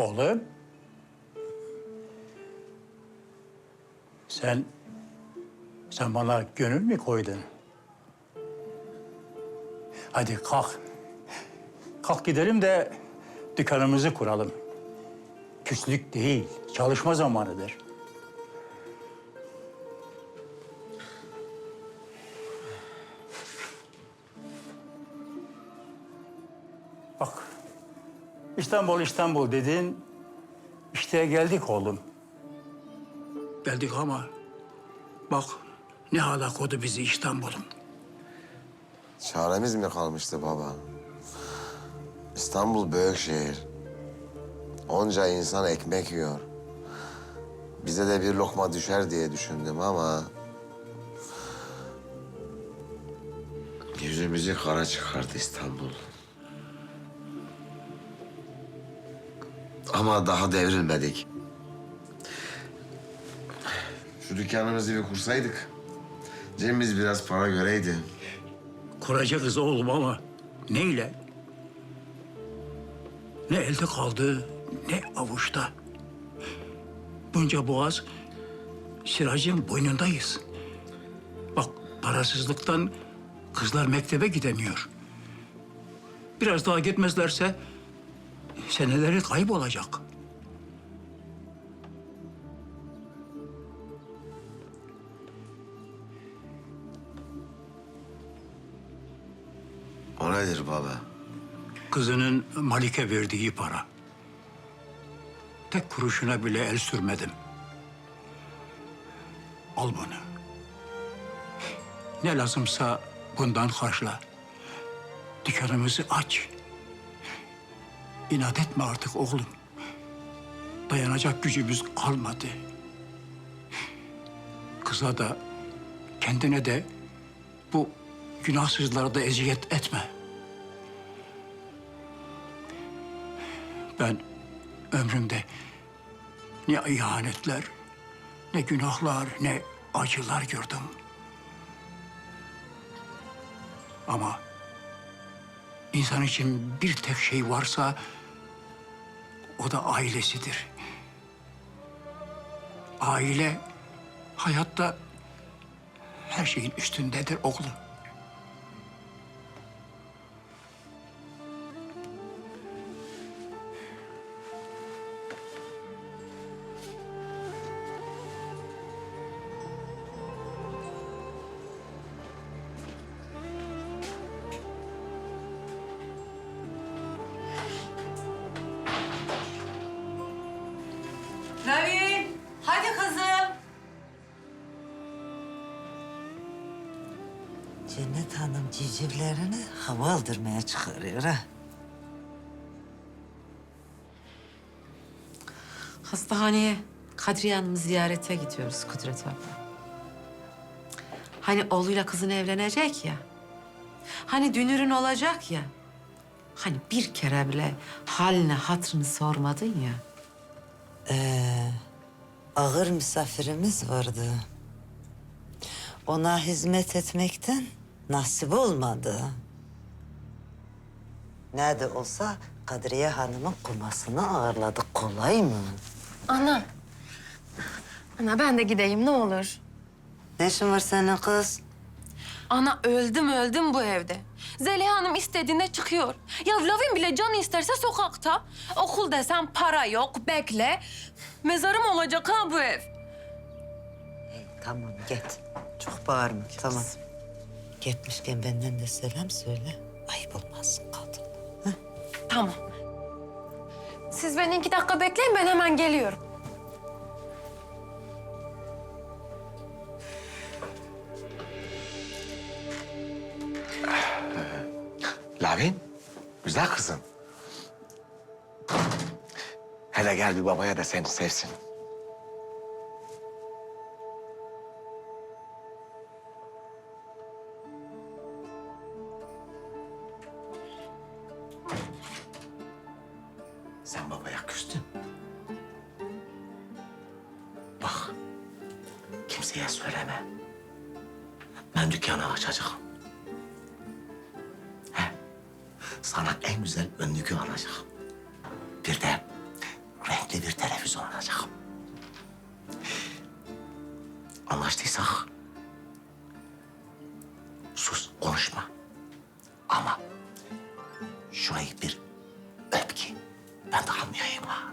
Oğlum. Sen sen bana gönül mü koydun? Hadi kalk. Kalk gidelim de dükkanımızı kuralım. Küslük değil, çalışma zamanıdır. İstanbul, İstanbul dedin. İşte geldik oğlum. Geldik ama bak ne hala kodu bizi İstanbul'un. Çaremiz mi kalmıştı baba? İstanbul büyük şehir. Onca insan ekmek yiyor. Bize de bir lokma düşer diye düşündüm ama... Yüzümüzü kara çıkardı İstanbul. Ama daha devrilmedik. Şu dükkanımızı bir kursaydık. Cebimiz biraz para göreydi. Kuracağız oğlum ama neyle? Ne elde kaldı, ne avuçta. Bunca boğaz Siracın boynundayız. Bak parasızlıktan kızlar mektebe gidemiyor. Biraz daha gitmezlerse seneleri kaybolacak. O nedir baba? Kızının Malik'e verdiği para. Tek kuruşuna bile el sürmedim. Al bunu. Ne lazımsa bundan karşıla. Dükkanımızı aç. İnat etme artık oğlum. Dayanacak gücümüz kalmadı. Kıza da kendine de bu günahsızlara da eziyet etme. Ben ömrümde ne ihanetler, ne günahlar, ne acılar gördüm. Ama insan için bir tek şey varsa o da ailesidir. Aile hayatta her şeyin üstündedir oğlum. Cennet Hanım civcivlerini hava aldırmaya çıkarıyor ha. Hastaneye Kadriye Hanım'ı ziyarete gidiyoruz Kudret abla. Hani oğluyla kızın evlenecek ya. Hani dünürün olacak ya. Hani bir kere bile haline hatrını sormadın ya. Ağır misafirimiz vardı. Ona hizmet etmekten nasip olmadı. Ne de olsa Kadriye Hanım'ın kumasını ağırladık. Kolay mı? Ana. Ana ben de gideyim ne olur. Ne işin var senin kız? Ana öldüm öldüm bu evde. Zeliha Hanım istediğinde çıkıyor. Ya Lavin bile canı isterse sokakta. Okul desem para yok, bekle. Mezarım olacak ha bu ev. Tamam git. Çok bağırma tamam. Gitmişken benden de selam söyle. Ayıp olmasın kadın. Tamam. Siz beni iki dakika bekleyin ben hemen geliyorum. Lavin, güzel kızım. Hele gel bir babaya da seni sevsin. Sus konuşma. Ama şurayı bir öp ki ben de anlayayım ha.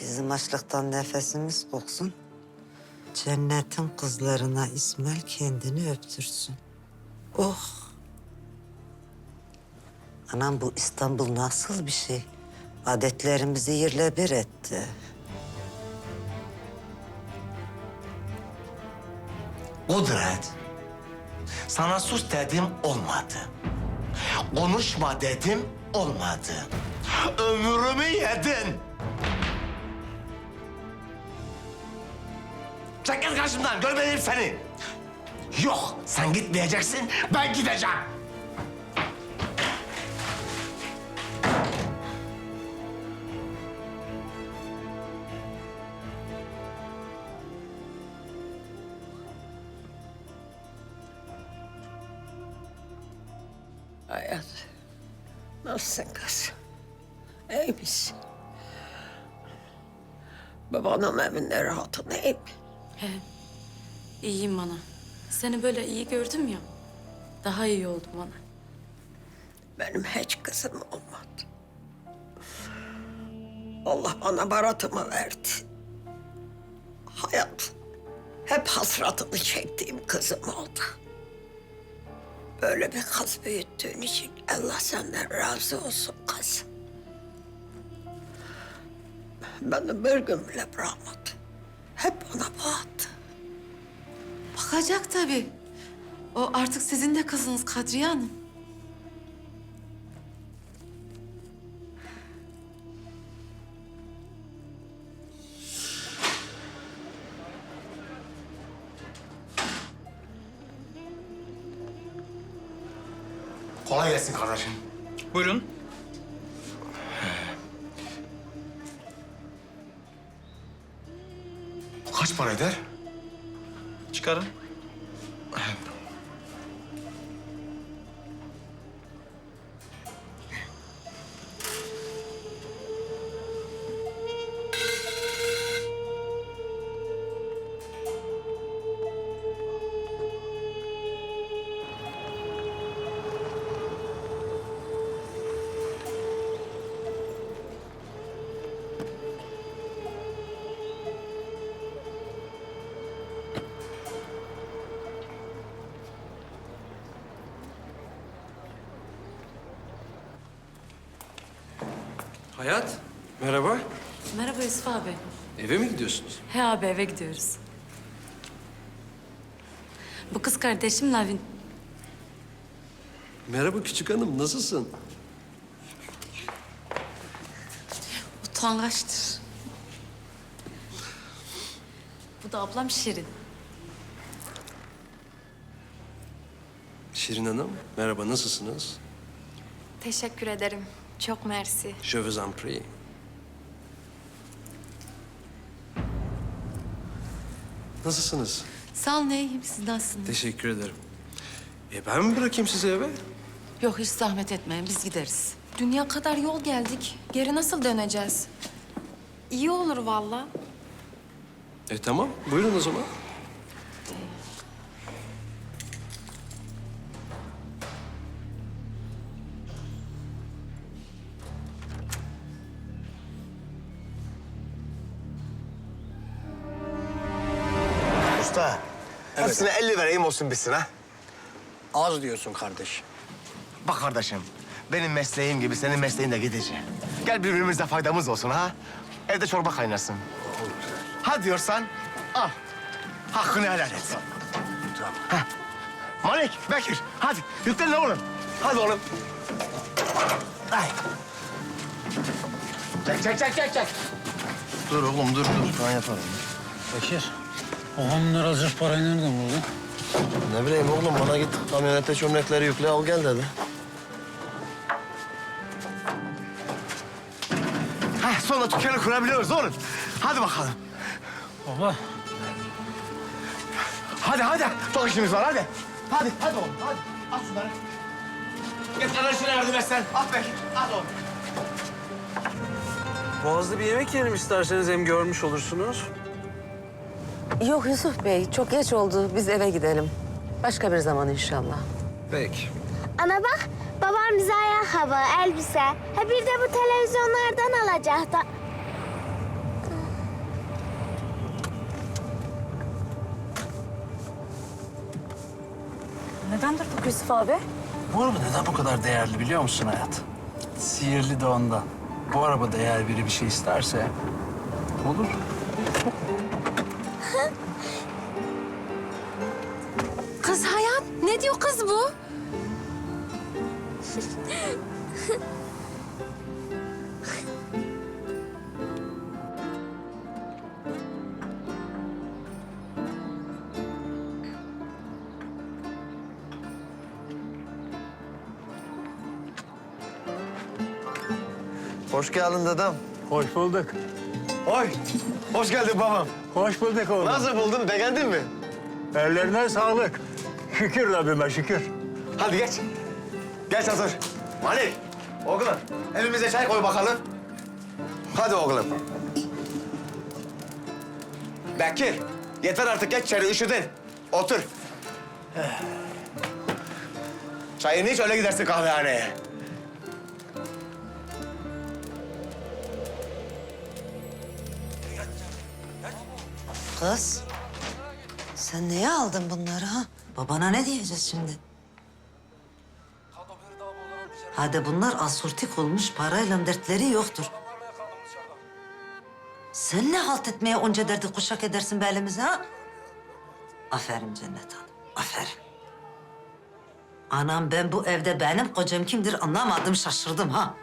Bizim açlıktan nefesimiz koksun. Cennetin kızlarına İsmail kendini öptürsün. Oh. Anam bu İstanbul nasıl bir şey? Adetlerimizi yerle bir etti. Kudret, sana sus dedim olmadı. Konuşma dedim olmadı. Ömrümü yedin. Çekil karşımdan, görmeyeyim seni. Yok, sen gitmeyeceksin, ben gideceğim. Babanın evinde rahatın iyi mi? İyiyim ana. Seni böyle iyi gördüm ya. Daha iyi oldum ana. Benim hiç kızım olmadı. Allah bana baratımı verdi. Hayat hep hasratını çektiğim kızım oldu. Böyle bir kız büyüttüğün için Allah senden razı olsun kız. Beni bir gün bile bırakmadı. Hep bana baktı. Bakacak tabii. O artık sizin de kızınız Kadriye Hanım. Kolay gelsin kardeşim. Buyurun. Para eder? Çıkarın. Hayat, merhaba. Merhaba Yusuf abi. Eve mi gidiyorsunuz? He abi eve gidiyoruz. Bu kız kardeşim Lavin. Merhaba küçük hanım, nasılsın? Utangaçtır. Bu da ablam Şirin. Şirin Hanım, merhaba, nasılsınız? Teşekkür ederim. Çok mersi. Je vous en prie. Nasılsınız? Sağ olun iyiyim. Siz nasılsınız? Teşekkür ederim. E ben mi bırakayım sizi eve? Yok hiç zahmet etmeyin. Biz gideriz. Dünya kadar yol geldik. Geri nasıl döneceğiz? İyi olur vallahi. E tamam, buyurun o zaman. Vereyim olsun bitsin ha. Az diyorsun kardeş. Bak kardeşim, benim mesleğim gibi senin mesleğin de gidecek. Gel birbirimize faydamız olsun ha. Evde çorba kaynarsın. Ha diyorsan al. Hakkını helal et. Ha. Malik, Bekir, hadi yüklenin oğlum. Hadi oğlum. Ay. Çek, çek, çek, çek, çek. Dur oğlum dur dur ben yaparım. Bekir, babamın lira zırh parayı nereden buldun? Ne bileyim oğlum bana git kamyonete çömlekleri yükle al gel dedi. Heh, sonra dükkanı kurabiliyoruz oğlum. Hadi bakalım. Baba. Hadi hadi. Çok işimiz var hadi. Hadi hadi oğlum hadi. At şunları. Getir lan yardım et sen. At ver. At oğlum. Boğazlı bir yemek yiyelim isterseniz hem görmüş olursunuz. Yok Yusuf Bey, çok geç oldu. Biz eve gidelim. Başka bir zaman inşallah. Peki. Ana bak, babam bize ayakkabı, elbise. Ha bir de bu televizyonlardan alacaktı. Nedendir bu Yusuf abi? Bu araba neden bu kadar değerli biliyor musun hayat? Sihirli de ondan. Bu arabada eğer biri bir şey isterse olur. Ne diyor kız bu? Hoş geldin dedem. Hoş bulduk. Oy. Hoş geldin babam. Hoş bulduk oğlum. Nasıl buldun? Beğendin mi? Ellerine sağlık. Şükür Rabbime şükür. Hadi geç. Geç hazır. Malik. Oğlum elimize çay koy bakalım. Hadi oğlum. Bekir. Yeter artık geç içeri üşüdün. Otur. Çayını iç öyle gidersin kahvehaneye. Kız, sen neye aldın bunları ha? Babana ne diyeceğiz şimdi? Hadi bunlar asurtik olmuş, parayla dertleri yoktur. Sen ne halt etmeye onca derdi kuşak edersin be elimize ha? Aferin Cennet Hanım, aferin. Anam ben bu evde benim kocam kimdir anlamadım, şaşırdım ha.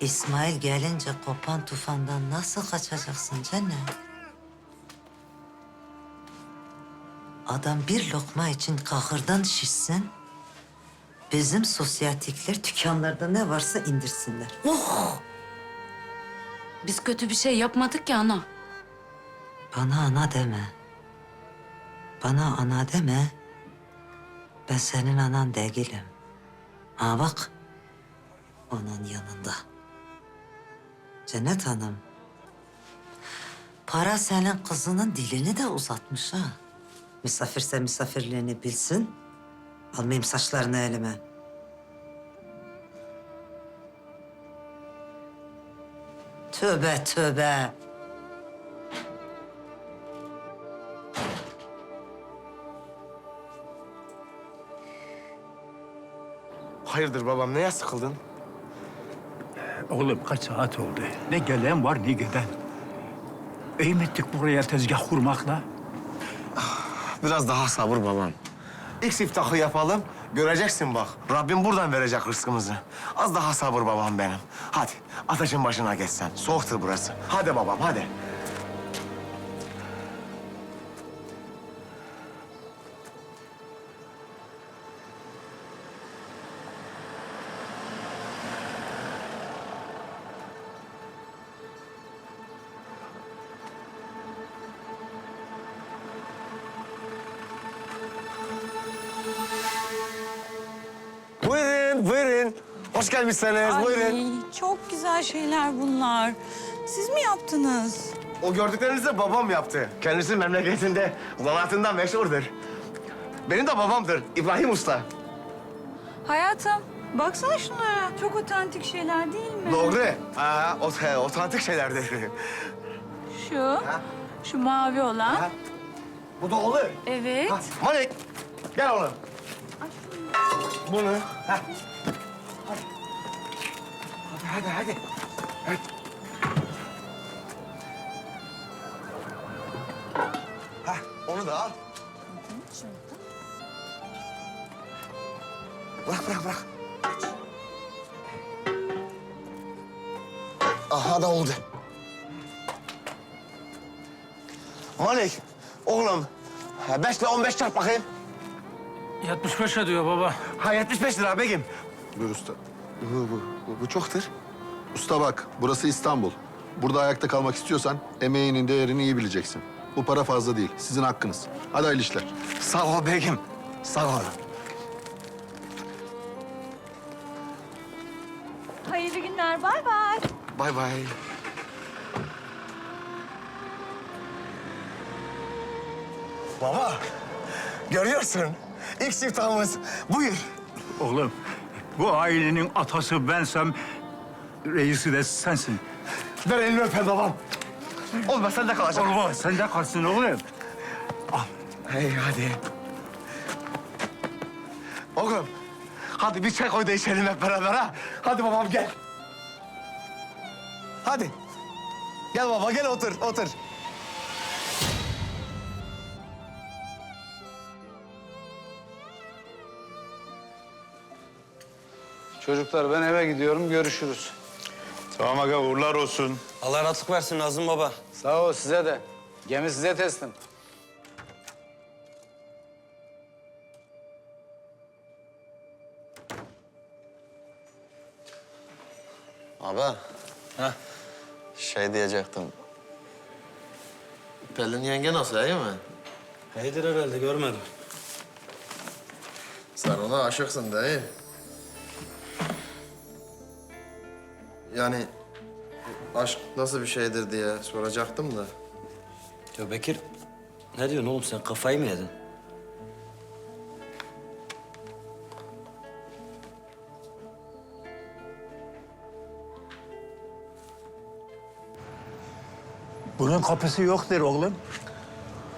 İsmail gelince kopan tufandan nasıl kaçacaksın Cennet? Adam bir lokma için kahırdan şişsin. Bizim sosyatikler dükkanlarda ne varsa indirsinler. Oh! Biz kötü bir şey yapmadık ya ana. Bana ana deme. Bana ana deme. Ben senin anan değilim. Ha bak. Onun yanında. Cennet Hanım. Para senin kızının dilini de uzatmış ha. Misafirse misafirliğini bilsin. Almayayım saçlarını elime. Tövbe tövbe. Hayırdır babam neye sıkıldın? Oğlum kaç saat oldu? Ne gelen var ne giden. İyi mi ettik buraya tezgah kurmakla? Biraz daha sabır babam. İlk siftahı yapalım. Göreceksin bak. Rabbim buradan verecek rızkımızı. Az daha sabır babam benim. Hadi ateşin başına geç sen. Soğuktur burası. Hadi babam hadi. Gelmişsiniz, buyurun. çok güzel şeyler bunlar. Siz mi yaptınız? O gördüklerinizi de babam yaptı. Kendisi memleketinde zanaatından meşhurdur. Benim de babamdır, İbrahim Usta. Hayatım, baksana şunlara. Çok otantik şeyler değil mi? Doğru. Aa, ot otantik şeylerdir. Şu, şu mavi olan. Ha. Bu da olur. Evet. Ha, Malik, gel oğlum. Bunu. Ha. Hadi. Hadi, hadi, hadi. hadi. Ha, onu da al. Bırak, bırak, bırak. Aha da oldu. Malik, oğlum. ha, Beş ile on beş çarp bakayım. 75 diyor baba. Ha 75 lira begim. Buyur usta. Bu, bu, bu, bu çoktur. Usta bak, burası İstanbul. Burada ayakta kalmak istiyorsan emeğinin değerini iyi bileceksin. Bu para fazla değil, sizin hakkınız. Hadi hayırlı işler. Sağ ol beyim. Sağ ol. Hayırlı günler, bay bay. Bay bay. Baba, görüyorsun. İlk siftahımız. Buyur. Oğlum, bu ailenin atası bensem, reisi de sensin. Ver elini öpen babam. Olmaz sen de kalacak. Olmaz, sen de kalsın oğlum. Hey hadi. Oğlum, hadi bir çay koy da içelim hep beraber ha. Hadi babam gel. Hadi. Gel baba gel otur otur. Çocuklar ben eve gidiyorum. Görüşürüz. Tamam aga uğurlar olsun. Allah rahatlık versin Nazım baba. Sağ ol size de. Gemi size teslim. Abi. Heh. Şey diyecektim. Pelin yenge nasıl iyi mi? İyidir herhalde görmedim. Sen ona aşıksın değil. Yani aşk nasıl bir şeydir diye soracaktım da. Ya Bekir ne diyorsun oğlum sen kafayı mı yedin? Bunun kapısı yoktur oğlum.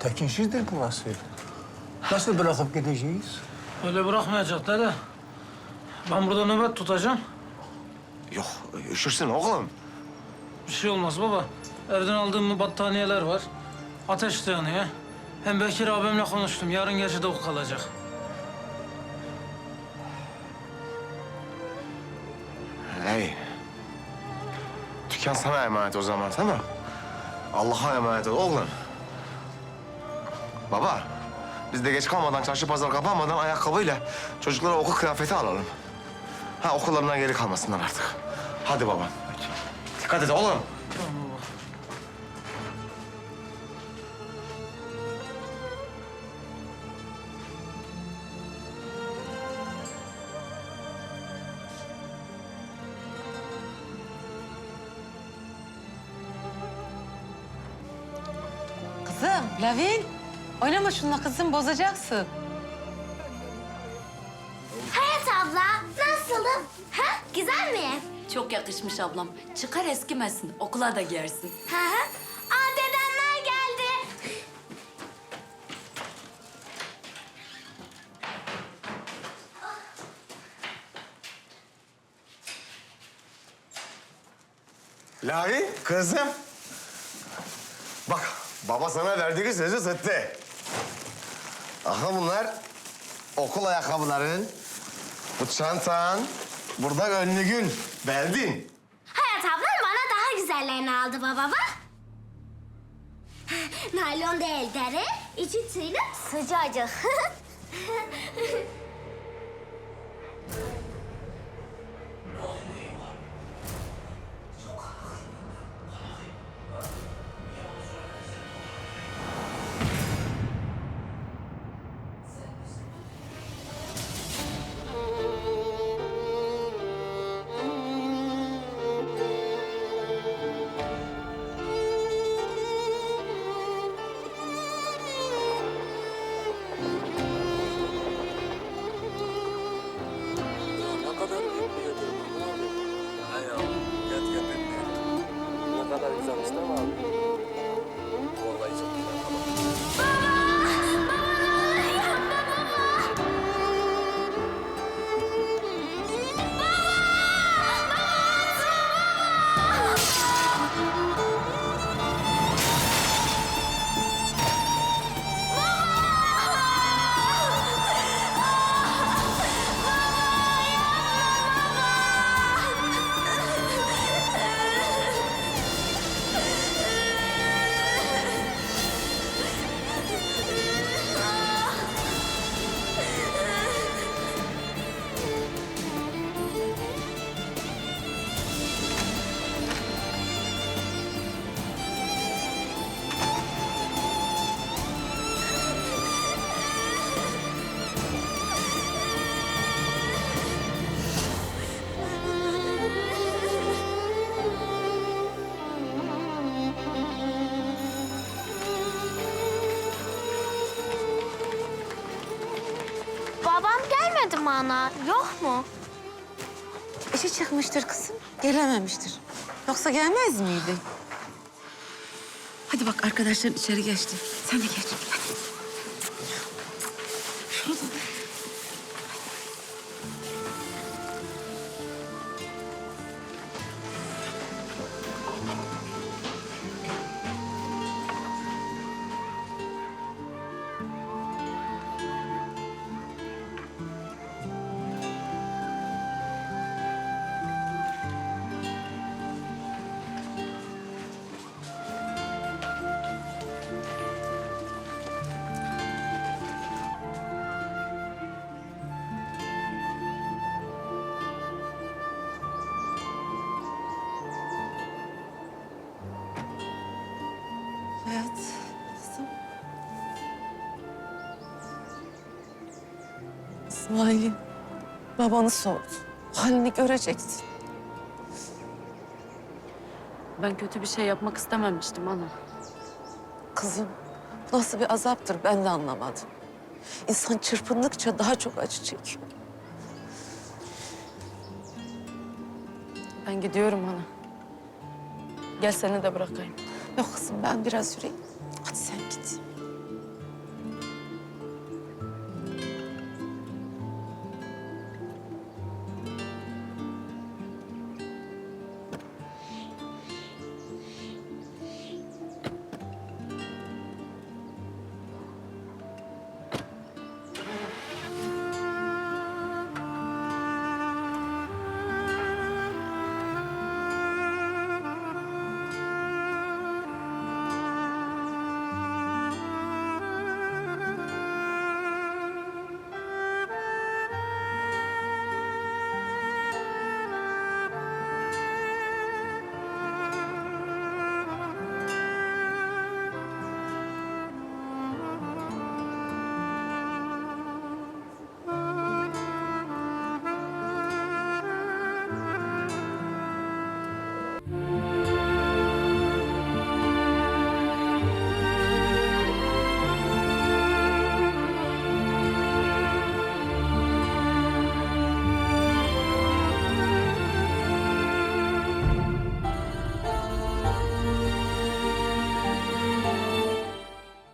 Tekinsizdir burası. Nasıl bırakıp gideceğiz? Öyle bırakmayacaklar da. Ben burada nöbet tutacağım. Yok üşürsün oğlum. Bir şey olmaz baba. Evden aldığım battaniyeler var. Ateş de yanıyor. Hem Bekir abimle konuştum. Yarın gece de o kalacak. Hey. Dükkan sana emanet o zaman mi? Allah'a emanet ol oğlum. Baba, biz de geç kalmadan, çarşı pazar kapanmadan ayakkabıyla çocuklara okul kıyafeti alalım. Ha okullarından geri kalmasınlar artık. Hadi babam. Dikkat et oğlum. Kızım, Lavin. Oynama şununla kızım, bozacaksın. Hayat abla, nasılım? Ha? Güzel miyim? Çok yakışmış ablam. Çıkar eskimesin, okula da giyersin. Hı hı. Aa, dedemler geldi. Lavi, kızım. Bak, baba sana verdiği sözü tuttu. Aha bunlar okul ayakkabıların, bu çantan, Burada gönlü gül. Verdin. Hayat ablan bana daha güzellerini aldı baba bak. Naylon değil içi tüylü, sıcacık. gelmedi mi ana? Yok mu? İşi çıkmıştır kızım. Gelememiştir. Yoksa gelmez miydi? Hadi bak arkadaşların içeri geçti. Sen de geç. İsmail'in babanı sordu. Halini göreceksin. Ben kötü bir şey yapmak istememiştim ana. Kızım nasıl bir azaptır ben de anlamadım. İnsan çırpındıkça daha çok acı çekiyor. Ben gidiyorum ana. Gel seni de bırakayım. Yok kızım ben biraz yürüyeyim. Hadi sen git.